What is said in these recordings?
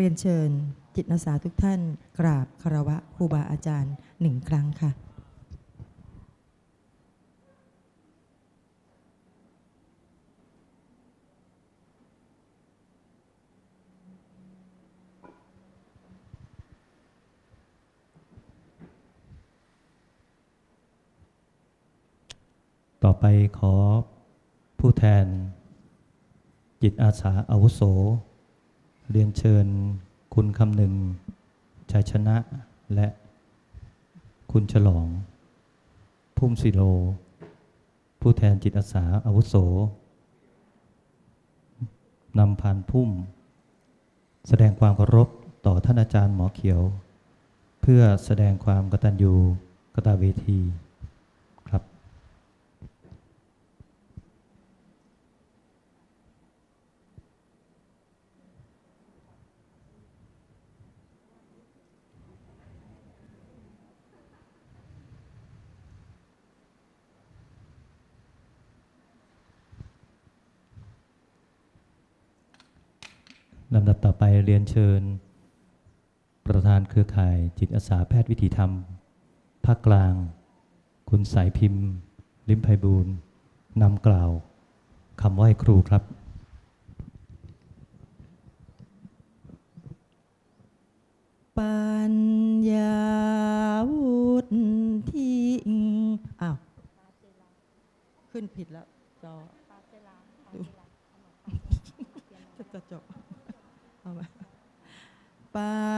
เรียนเชิญจิตอาสาทุกท่าน กราบคารวะครูบาอาจารย์หนึ่งครั้งค่ะต่อไปขอผู้แทน จิตอาสาอาวุโส เรียนเชิญคุณคำหนึ่งชัยชนะและคุณฉลอง พุ่มสิโล ผู้แทนจิตอาสาอาวุโสนำพานพุ่ม แสดงความเคารพต่อท่านอาจารย์หมอเขียว เพื่อแสดงความกตัญญูกตเวทีครับ ลำดับต่อไป เรียนเชิญ ประธานเครือข่ายจิตอาสาแพทย์วิถีธรรม ภาคกลาง คุณสายพิมพ์ ลิมไพบูลนำกล่าวคำไหว้ครูครับปัญญาวุธที่อ้าว ขึ้นผิดแล้ว จอดูจะจะจบเอามา ปา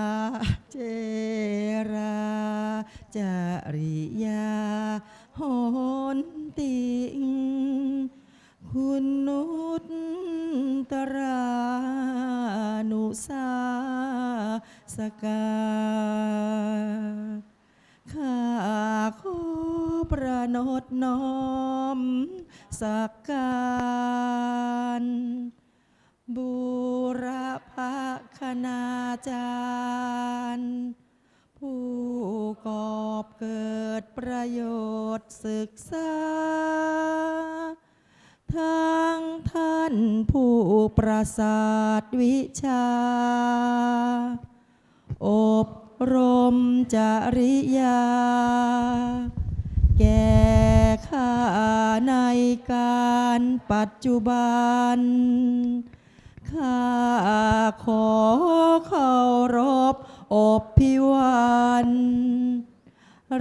ประโยชน์ศึกษา ทั้งท่านผู้ประสาทวิชา อบรมจริยา แก่ข้าในการปัจจุบันข้าขอเคารพอบพิวัน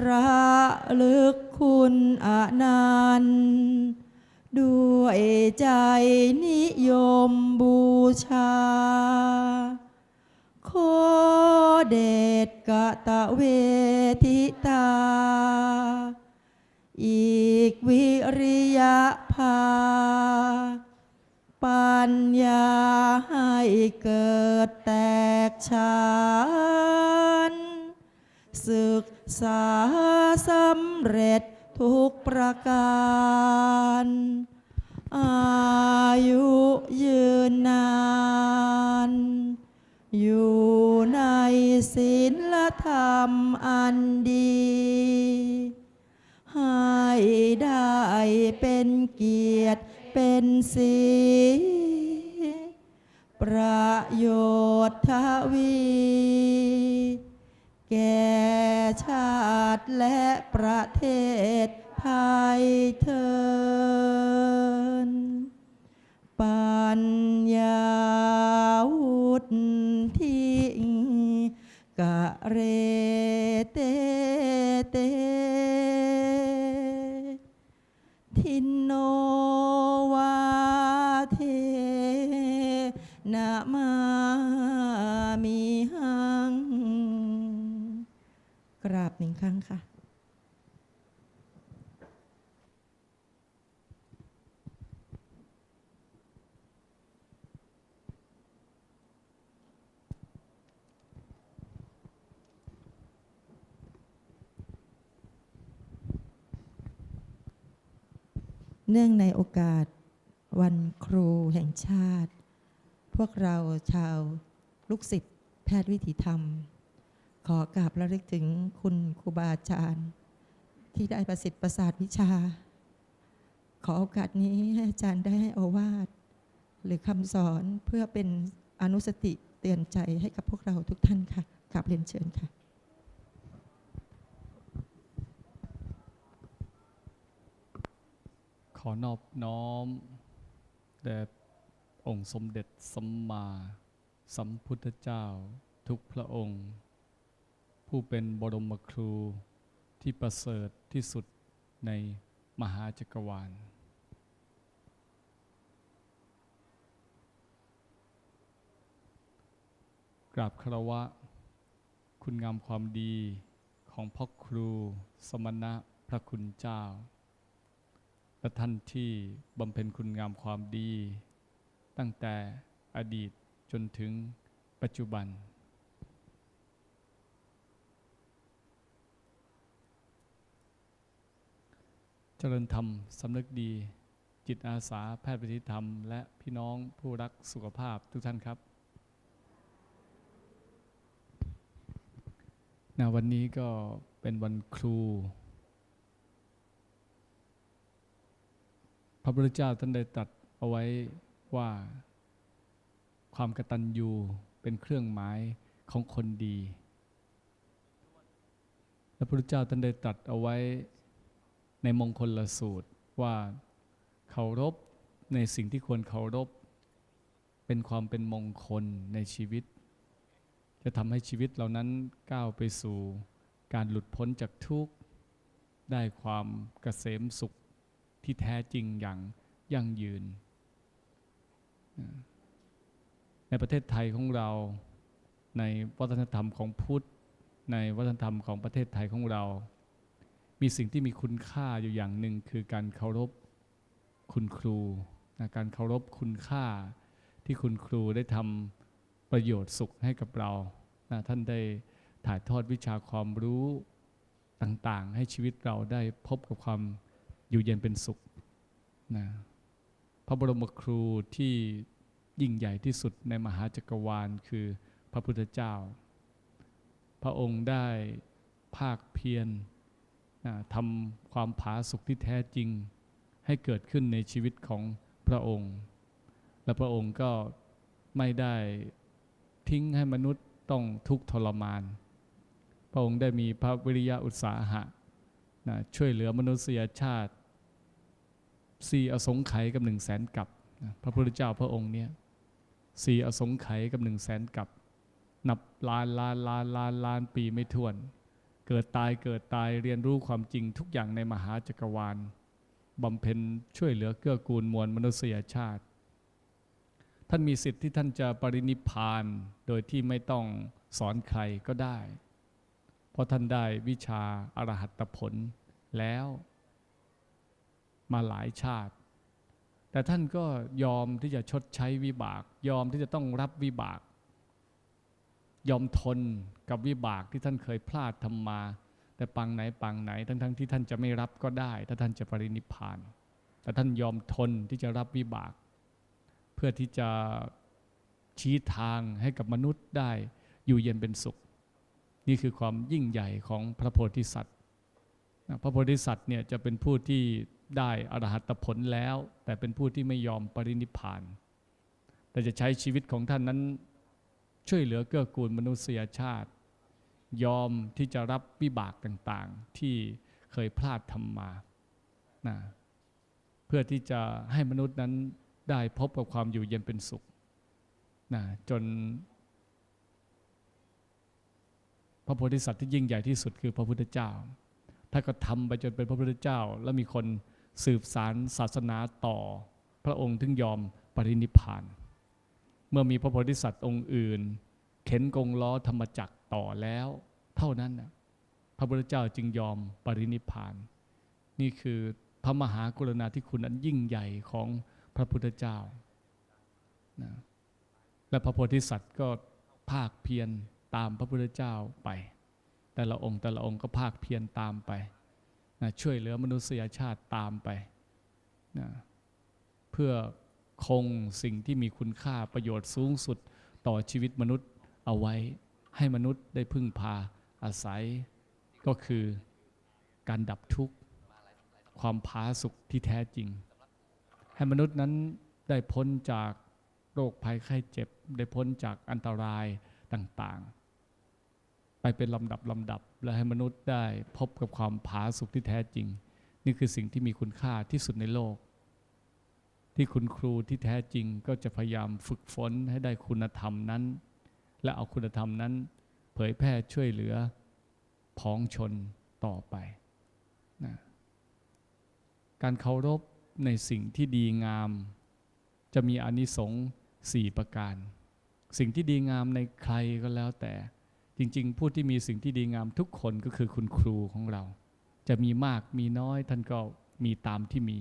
ระลึกคุณอนันต์ด้วยใจนิยมบูชา ขอเดชกะตะเวทิตา อีกวิริยะภา ปัญญาให้เกิดแตกฉานศึก ษาสำเร็จทุกประการ อายุยืนนาน อยู่ในศีลธรรมอันดี ให้ได้เป็นเกียรติเป็นสีประโยชน์ทวี แก่ชาติและประเทศไทยเธอ เนื่องในโอกาสวันครูแห่งชาติ พวกเราชาวลูกศิษย์แพทย์วิถีธรรม ขอกราบระลึกถึงคุณครูบาอาจารย์ ที่ได้ประสิทธิ์ประสาทวิชา ขอโอกาสนี้ให้อาจารย์ได้ให้อวาทหรือคำสอนเพื่อเป็นอนุสติเตือนใจให้กับพวกเราทุกท่านค่ะกราบเรียนเชิญค่ะ ขอนอบน้อม แด่องค์สมเด็จสัมมาสัมพุทธเจ้าทุกพระองค์ ผู้เป็นบรมครูที่ประเสริฐที่สุดในมหาจักรวาล กราบคารวะ คุณงามความดีของพ่อครู สมณะพระคุณเจ้า และท่านที่บำเพ็ญคุณงามความดี ตั้งแต่อดีตจนถึงปัจจุบัน เจริญธรรมสำนึกดี จิตอาสาแพทย์ปฏิธรรม และพี่น้องผู้รักสุขภาพทุกท่านครับนะวันนี้ก็เป็นวันครู ระพุทธเจ้าท่านได้ตรัสเอาไว้ว่าความกตัญญูเป็นเครื่องหมายของคนดีและพระพุทธเจ้าท่านได้ตรัสเอาไว้ในมงคลละสูตรว่าเคารพในสิ่งที่ควรเคารพ เป็นความเป็นมงคลในชีวิต จะทำให้ชีวิตเหล่านั้นก้าวไปสู่การหลุดพ้นจากทุกข์ ได้ความเกษมสุข ที่แท้จริงอย่างยั่งยืน ในประเทศไทยของเรา ในวัฒนธรรมของพุทธ ในวัฒนธรรมของประเทศไทยของเรา มีสิ่งที่มีคุณค่าอยู่อย่างหนึ่งคือการเคารพคุณครูนะการเคารพคุณค่าที่คุณครูได้ทำประโยชน์สุขให้กับเรานะท่านได้ถ่ายทอดวิชาความรู้ต่างๆ ให้ชีวิตเราได้พบกับความ อยู่เย็นเป็นสุขนะพระบรมครูที่ยิ่งใหญ่ที่สุดในมหาจักรวาลคือพระพุทธเจ้า พระองค์ได้ภาคเพียรนะทำความผาสุกที่แท้จริง ให้เกิดขึ้นในชีวิตของพระองค์ และพระองค์ก็ไม่ได้ทิ้งให้มนุษย์ต้องทุกข์ทรมาน พระองค์ได้มีพระวิริยะอุตสาหะนะช่วยเหลือมนุษยชาติ สี่อสงไขยกับหนึ่งแสนกับพระพุทธเจ้าพระองค์เนี่ยสี่อสงไขยกับหนึ่งแสนกับ นับล้านล้านล้านล้านล้านปีไม่ถ้วน เกิดตายเกิดตายเรียนรู้ความจริงทุกอย่างในมหาจักรวาลบำเพ็ญช่วยเหลือเกื้อกูลมวลมนุษยชาติ ท่านมีสิทธิ์ที่ท่านจะปรินิพพานโดยที่ไม่ต้องสอนใครก็ได้ เพราะท่านได้วิชาอรหัตผลแล้ว มาหลายชาติ แต่ท่านก็ยอมที่จะชดใช้วิบาก ยอมที่จะต้องรับวิบาก ยอมทนกับวิบากที่ท่านเคยพลาดทำมา แต่ปังไหนปังไหน ทั้งๆทที่ท่านจะไม่รับก็ได้ ถ้าท่านจะปรินิพพานแต่ท่านยอมทนที่จะรับวิบาก เพื่อที่จะชี้ทางให้กับมนุษย์ได้อยู่เย็นเป็นสุข นี่คือความยิ่งใหญ่ของพระโพธิสัตว์ พระโพธิสัตว์เนี่ยจะเป็นผู้ที่ได้อรหัตผลแล้ว แต่เป็นผู้ที่ไม่ยอมปรินิพาน แต่จะใช้ชีวิตของท่านนั้น ช่วยเหลือเกื้อกูลมนุษยชาติ ยอมที่จะรับวิบากต่างๆ ที่เคยพลาดทำมานะเพื่อที่จะให้มนุษย์นั้นได้พบกับความอยู่เย็นเป็นสุขนะจน พระโพธิสัตว์ที่ยิ่งใหญ่ที่สุดคือพระพุทธเจ้า ถ้าก็ทำไปจนเป็นพระพุทธเจ้า แล้วมีคนสืบสารศาสนาต่อ พระองค์ถึงยอมปรินิพาน เมื่อมีพระโพธิสัตว์องค์อื่น เข็นกงล้อธรรมจักรต่อแล้ว เท่านั้นนะพระพุทธเจ้าจึงยอมปรินิพพาน นี่คือพระมหากรุณาธิคุณอันยิ่งใหญ่ของพระพุทธเจ้านะและพระโพธิสัตว์ก็ภาคเพียรตามพระพุทธเจ้าไป แต่ละองค์แต่ละองค์ก็ภาคเพียรตามไปนะช่วยเหลือมนุษยชาติตามไปนะเพื่อคงสิ่งที่มีคุณค่าประโยชน์สูงสุดต่อชีวิตมนุษย์เอาไว้ ให้มนุษย์ได้พึ่งพาอาศัย ก็คือการดับทุกข์ ความผาสุกที่แท้จริง ให้มนุษย์นั้นได้พ้นจากโรคภัยไข้เจ็บ ได้พ้นจากอันตรายต่างๆ ไปเป็นลำดับลำดับ และให้มนุษย์ได้พบกับความผาสุกที่แท้จริง นี่คือสิ่งที่มีคุณค่าที่สุดในโลก ที่คุณครูที่แท้จริงก็จะพยายามฝึกฝนให้ได้คุณธรรมนั้น และเอาคุณธรรมนั้น เผยแพร่ช่วยเหลือพ้องชนต่อไปนะการเคารพในสิ่งที่ดีงาม จะมีอนิสงส์สี่ประการ สิ่งที่ดีงามในใครก็แล้วแต่ จริง ๆ ผู้ที่มีสิ่งที่ดีงามทุกคนก็คือคุณครูของเรา จะมีมากมีน้อยท่านก็มีตามที่มี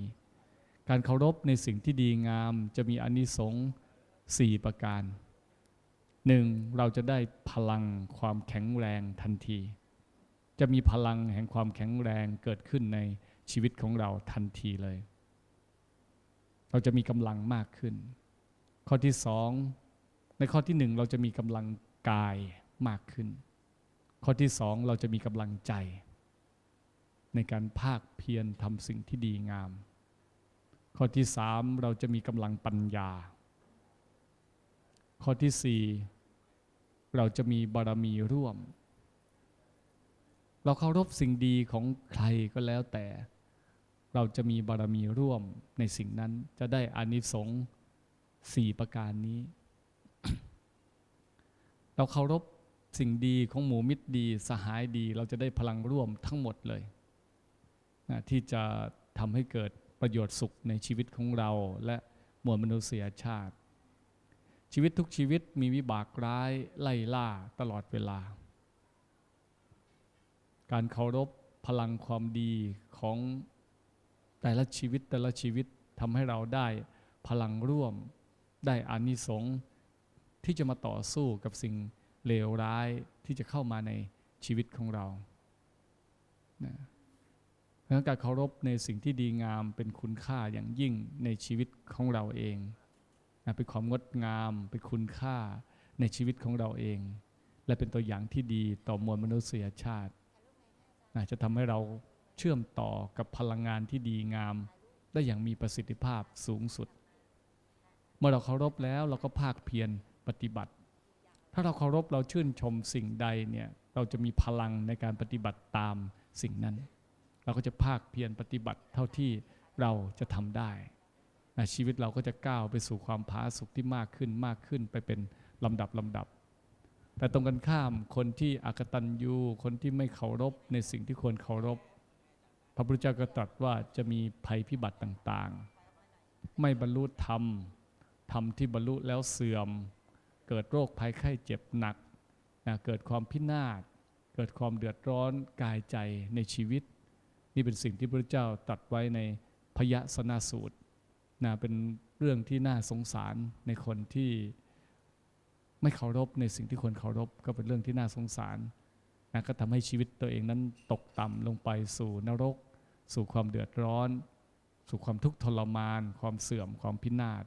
การเคารพในสิ่งที่ดีงาม จะมีอนิสงส์สี่ประการหนึ่งเราจะได้พลังความแข็งแรงทันที จะมีพลังแห่งความแข็งแรงเกิดขึ้นในชีวิตของเราทันทีเลย เราจะมีกำลังมากขึ้น ข้อที่สองในข้อที่หนึ่งเราจะมีกำลังกาย มากขึ้น ข้อที่สองเราจะมีกำลังใจ ในการภาคเพียรทำสิ่งที่ดีงาม ข้อที่สามเราจะมีกำลังปัญญา ข้อที่สี่เราจะมีบารมีร่วม เราเคารพสิ่งดีของใครก็แล้วแต่ เราจะมีบารมีร่วมในสิ่งนั้นจะได้อานิสงส์สี่ประการนี้ เราเคารพ สิ่งดีของหมู่มิตรดีสหายดี เราจะได้พลังร่วมทั้งหมดเลยนะที่จะทำให้เกิดประโยชน์สุขในชีวิตของเราและมวลมนุษยชาติ ชีวิตทุกชีวิตมีวิบากร้ายไล่ล่าตลอดเวลา การเคารพพลังความดีของแต่ละชีวิตแต่ละชีวิตทำให้เราได้พลังร่วมได้อานิสงส์ที่จะมาต่อสู้กับสิ่ง เลวร้ายที่จะเข้ามาในชีวิตของเรานะเพราะฉะนั้นการเคารพในสิ่งที่ดีงามเป็นคุณค่าอย่างยิ่งในชีวิตของเราเองนะเป็นความงดงามเป็นคุณค่าในชีวิตของเราเอง และเป็นตัวอย่างที่ดีต่อมวลมนุษยชาตินะจะทำให้เราเชื่อมต่อกับพลังงานที่ดีงาม ได้อย่างมีประสิทธิภาพสูงสุด เมื่อเราเคารพแล้วเราก็ภาคเพียรปฏิบัติ ถ้าเราเคารพเราชื่นชมสิ่งใดเนี่ยเราจะมีพลังในการปฏิบัติตามสิ่งนั้น เราก็จะภาคเพียรปฏิบัติเท่าที่เราจะทำได้นะชีวิตเราก็จะก้าวไปสู่ความผาสุกที่มากขึ้นมากขึ้นไปเป็นลำดับลำดับ แต่ตรงกันข้ามคนที่อากตันยูคนที่ไม่เคารพในสิ่งที่ควรเคารพ พระพุทธเจ้าก็ตรัสว่าจะมีภัยพิบัติต่างๆ ไม่บรรลุธรรมธรรมที่บรรลุแล้วเสื่อม เกิดโรคภัยไข้เจ็บหนักนะเกิดความพินาศ เกิดความเดือดร้อนกายใจในชีวิต นี่เป็นสิ่งที่พระเจ้าตรัสไว้ในพยสนาสูตรนะเป็นเรื่องที่น่าสงสารในคนที่ไม่เคารพในสิ่งที่ควรเคารพก็เป็นเรื่องที่น่าสงสารนะก็ทำให้ชีวิตตัวเองนั้นตกต่ำลงไปสู่นรก สู่ความเดือดร้อน สู่ความทุกข์ทรมาน ความเสื่อมความพินาศ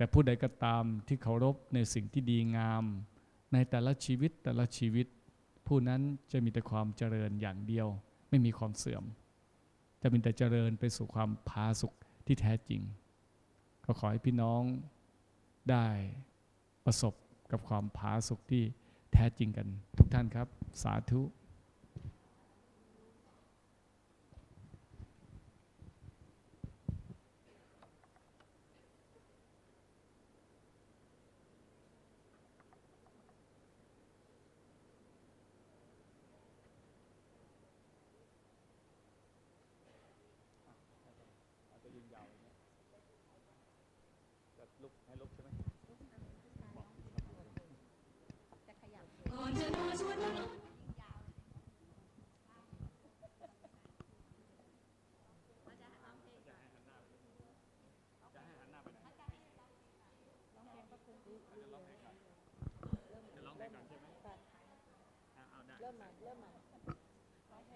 แต่ผู้ใดก็ตามที่เคารพในสิ่งที่ดีงาม ในแต่ละชีวิตแต่ละชีวิต ผู้นั้นจะมีแต่ความเจริญอย่างเดียว ไม่มีความเสื่อม จะมีแต่เจริญไปสู่ความผาสุกที่แท้จริง ก็ขอให้พี่น้องได้ประสบกับความผาสุกที่แท้จริงกัน ทุกท่านครับ สาธุ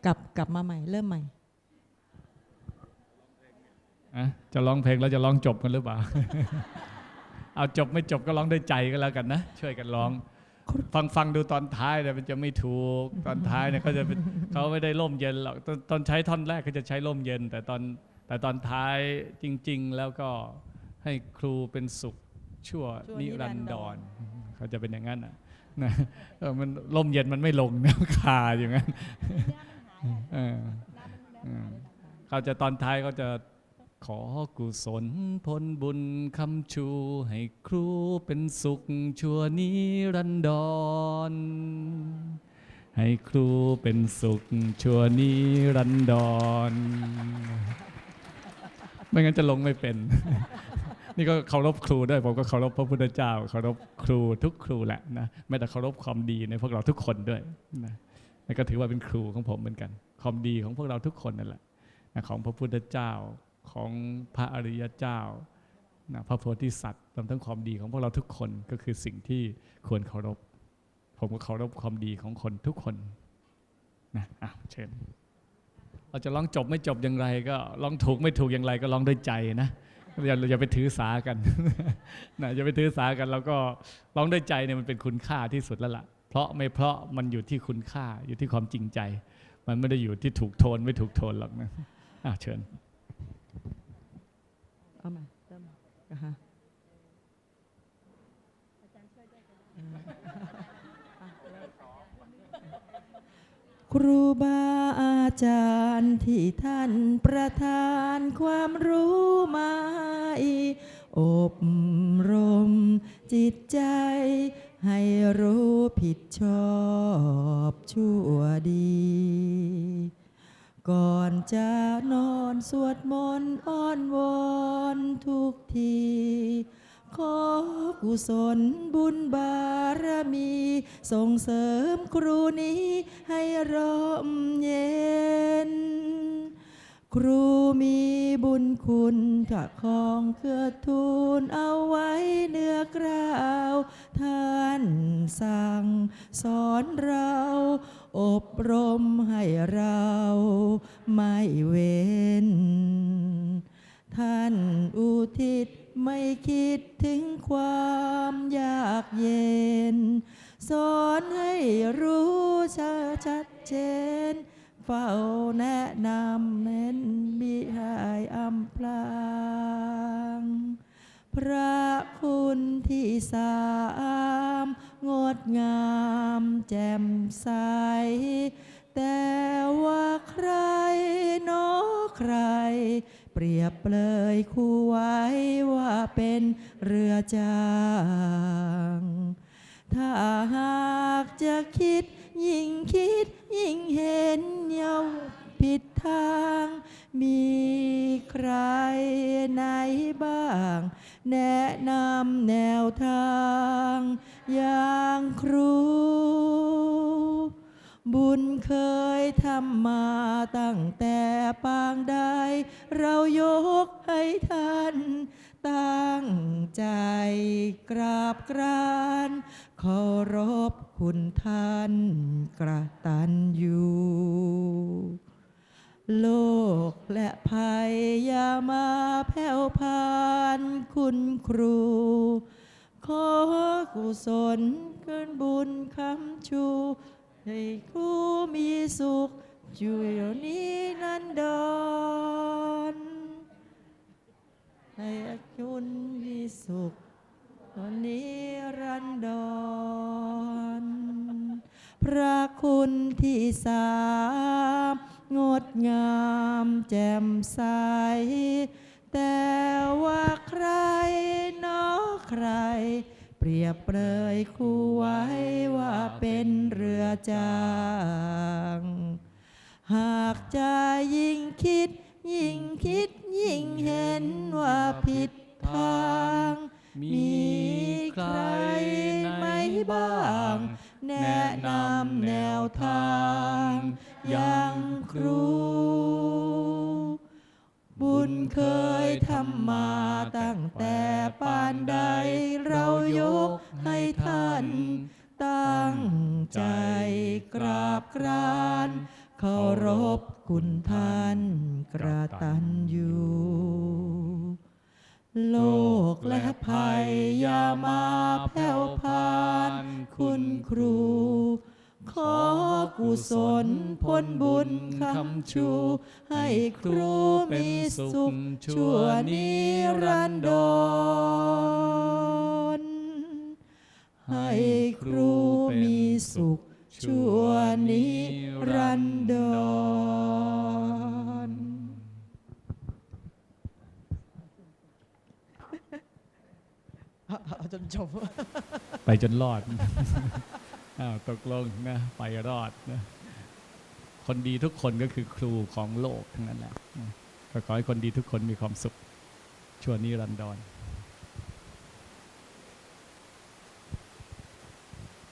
กลับกลับมาใหม่เริ่มใหม่อะจะร้องเพลงแล้วจะร้องจบกันหรือเปล่า เอาจบไม่จบก็ร้องด้วยใจก็แล้วกันนะ ช่วยกันร้อง ฟังฟังดูตอนท้ายเนี่ยมันจะไม่ถูกตอนท้ายเนี่ยเขาจะเป็นเขาไม่ได้ร่มเย็นหรอกตอนตอนใช้ท่อนแรกเขาจะใช้ร่มเย็น แต่ตอนแต่ตอนท้ายจริง ๆ แล้วก็ให้ครูเป็นสุขชั่วชั่วนินิรัรันนดดรรเขาจะเป็นอย่างนั้นนะ นะเออมันลมเย็นมันไม่ลงนะคาอย่างนั้นเออเออเขาจะตอนท้ายเขาจะขอกุศลผลบุญคำชู ให้ครูเป็นสุขชั่วนิรันดร ให้ครูเป็นสุขชั่วนิรันดร ไม่งั้นจะลงไม่เป็น นี่ก็เคารพครูด้วยผมก็เคารพพระพุทธเจ้าเคารพครูทุกครูแหละนะแม้แต่เคารพความดีในพวกเราทุกคนด้วยนะนี่ก็ถือว่าเป็นครูของผมเหมือนกัน ความดีของพวกเราทุกคนนั่นแหละนะของพระพุทธเจ้าของพระอริยเจ้านะพระโพธิสัตว์รวมทั้งความดีของพวกเราทุกคนก็คือสิ่งที่ควรเคารพ ผมก็เคารพความดีของคนทุกคนนะอะเชิญเราจะร้องจบไม่จบอย่างไร ก็ร้องถูกไม่ถูกอย่างไรก็ร้องด้วยใจนะ อย่าอย่าไปถือสากันนะอย่าไปถือสากัน แล้วก็ร้องด้วยใจเนี่ยมันเป็นคุณค่าที่สุดแล้วล่ะ เพราะไม่เพราะมันอยู่ที่คุณค่าอยู่ที่ความจริงใจ มันไม่ได้อยู่ที่ถูกโทนไม่ถูกโทนหรอกนะอะเชิญเอามาเริ่มอะฮะ ครูบาอาจารย์ที่ท่านประทานความรู้มาอบรมจิตใจ ให้รู้ผิดชอบชั่วดี ก่อนจะนอนสวดมนต์อ้อนวอนทุกที ขอกุศลบุญบารมี ส่งเสริมครูนี้ให้ร่มเย็น ครูมีบุญคุณกะของเกือทูลเอาไว้เนื้อกราว ท่านสั่งสอนเรา อบรมให้เราไม่เว้น ท่านอุทิศ ไม่คิดถึงความยากเย็น สอนให้รู้ชัดชัดเจน เฝ้าแนะนำเน้นมิให้อำพลางพระคุณที่สามงดงามแจ่มใสแต่ เปรียบเลยคู่ไว้ว่าเป็นเรือจาง ถ้าหากจะคิดยิ่งคิดยิ่งเห็นเยาผิดทาง มีใครไหนบ้าง แนะนำแนวทาง อย่างครู บุญเคยทำมาตั้งแต่ปางใดเรายกให้ท่านตั้งใจกราบกรานเคารพคุณท่านกระตันอยู่โลกและภัยอย่ามาแผ่วพานคุณครู ขอกุศลเกินบุญคำชู ให้ครูมีสุขอยู่นี้นันดอนให้คุณมีสุขตอนนี้รันดอนพระคุณที่สามงดงามแจ่มใส แต่ว่าใครนอใคร รียบเปรยคู่ไว้ว่าเป็นเรือจาง หากจะยิ่งคิด ยิ่งคิดยิ่งเห็นว่าผิดทาง มีใครไหมบ้าง แนะนำแนวทางอย่างครู เคยทำมาตั้งแต่ปานใดเรายกให้ท่านตั้งใจกราบกรานเคารพคุณท่านกระตันอยู่โลกและภัยอย่ามาแผ่วพานคุณครู ขอกุศลผลบุญคำชู ให้ครูมีสุขชั่วนิรันดร ให้ครูมีสุขชั่วนิรันดรเจนจบ ไปจนรอด ตกลงนะไปรอดนะคนดีทุกคนก็คือครูของโลกทั้งนั้นแหละก็ขอให้คนดีทุกคนมีความสุขชั่วนิรันดร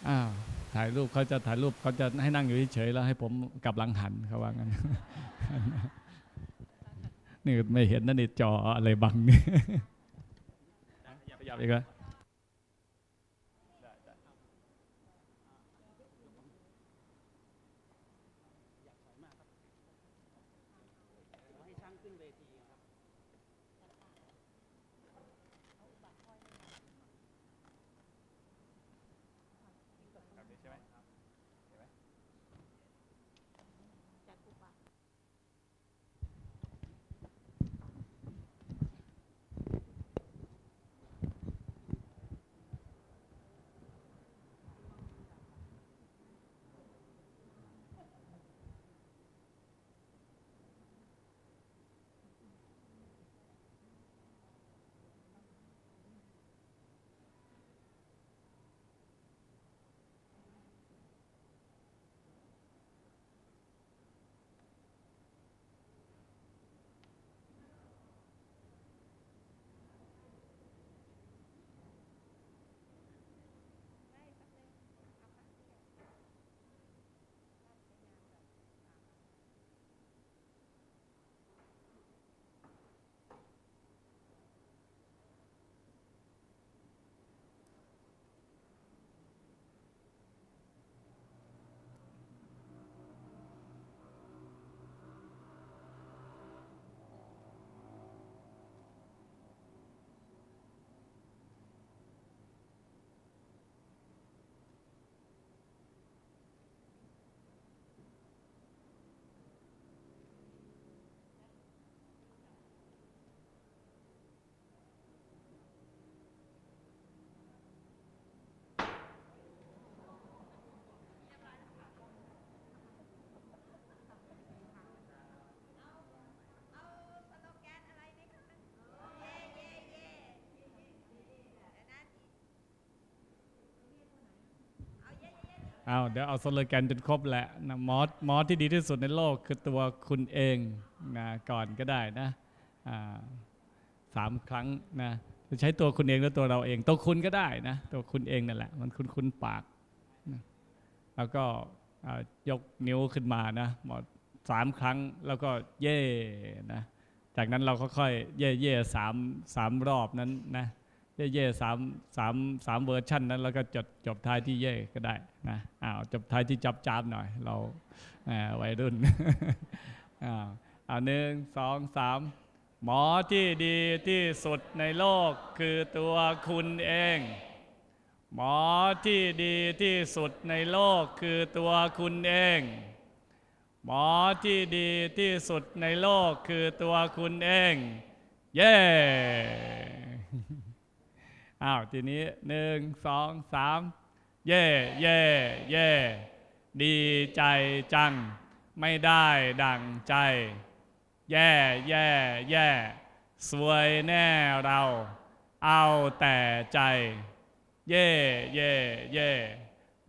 อ้าวถ่ายรูปเขาจะถ่ายรูปเขาจะให้นั่งอยู่เฉยๆแล้วให้ผมกลับหลังหันเขาว่างั้นนี่ไม่เห็นนั่นในจออะไรบังนี่อย่าไปอย่าไปอีกแล้ว เอาเดี๋ยวเอาสโลแกนจนครบแหละนะมอสมอสที่ดีที่สุดในโลกคือตัวคุณเองนะก่อนก็ได้นะสามครั้งนะจะใช้ตัวคุณเองหรือตัวเราเอง ตัวคุณก็ได้นะ ตัวคุณเองนั่นแหละ มันคุณคุณปากนะแล้วก็ยกนิ้วขึ้นมานะหมดสามครั้งแล้วก็เย่นะจากนั้นเราค่อยๆเย่เย่สามสามรอบนั้นนะ เย่สามสามสามเวอร์ชันนั้น แล้วก็จบจบท้ายที่เย่ก็ได้นะอ้าวจบท้ายที่จับจาบหน่อย เราวัยรุ่นอ้าวอ่าหนึ่งสองสามหมอที่ดีที่สุดในโลกคือตัวคุณเอง หมอที่ดีที่สุดในโลกคือตัวคุณเอง หมอที่ดีที่สุดในโลกคือตัวคุณเอง เย้ อ้าวทีนี้หนึ่งสองสามเย่เย่เย่ดีใจจัง ไม่ได้ดังใจ แย่แย่แย่สวยแน่เรา เอาแต่ใจ เย่เย่เย่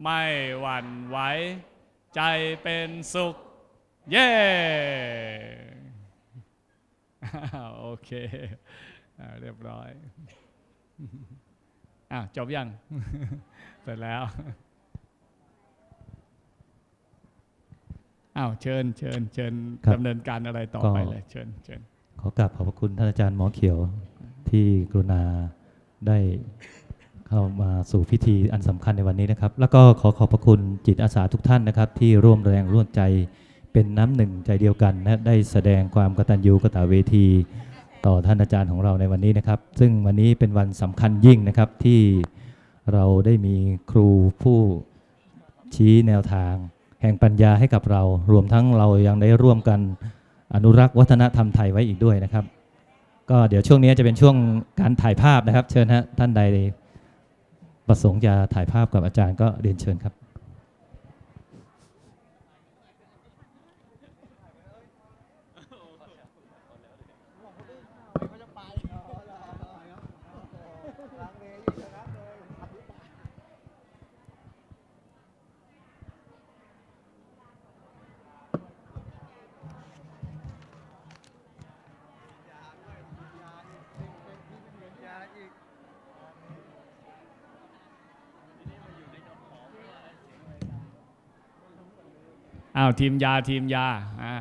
ไม่หวั่นไหวใจเป็นสุข เย่โอเค เรียบร้อย อ้าวจบยังเสร็จแล้วอ้าวเชิญเชิญเชิญครับดำเนินการอะไรต่อก็ไปเลยเชิญเชิญขอกราบขอบพระคุณท่านอาจารย์หมอเขียวที่กรุณาได้เข้ามาสู่พิธีอันสำคัญในวันนี้นะครับ แล้วก็ขอขอบพระคุณจิตอาสาทุกท่านนะครับ ที่ร่วมแรงร่วมใจเป็นน้ำหนึ่งใจเดียวกันนะได้แสดงความกตัญญูกตเวที ต่อท่านอาจารย์ของเราในวันนี้นะครับ ซึ่งวันนี้เป็นวันสำคัญยิ่งนะครับที่เราได้มีครูผู้ชี้แนวทาง แห่งปัญญาให้กับเรา รวมทั้งเรายังได้ร่วมกันอนุรักษ์วัฒนธรรมไทยไว้อีกด้วยนะครับ ก็เดี๋ยวช่วงนี้จะเป็นช่วงการถ่ายภาพนะครับ เชิญฮะท่านใดประสงค์จะถ่ายภาพกับอาจารย์ก็เรียนเชิญครับ อ้าวทีมยาทีมยาอ่า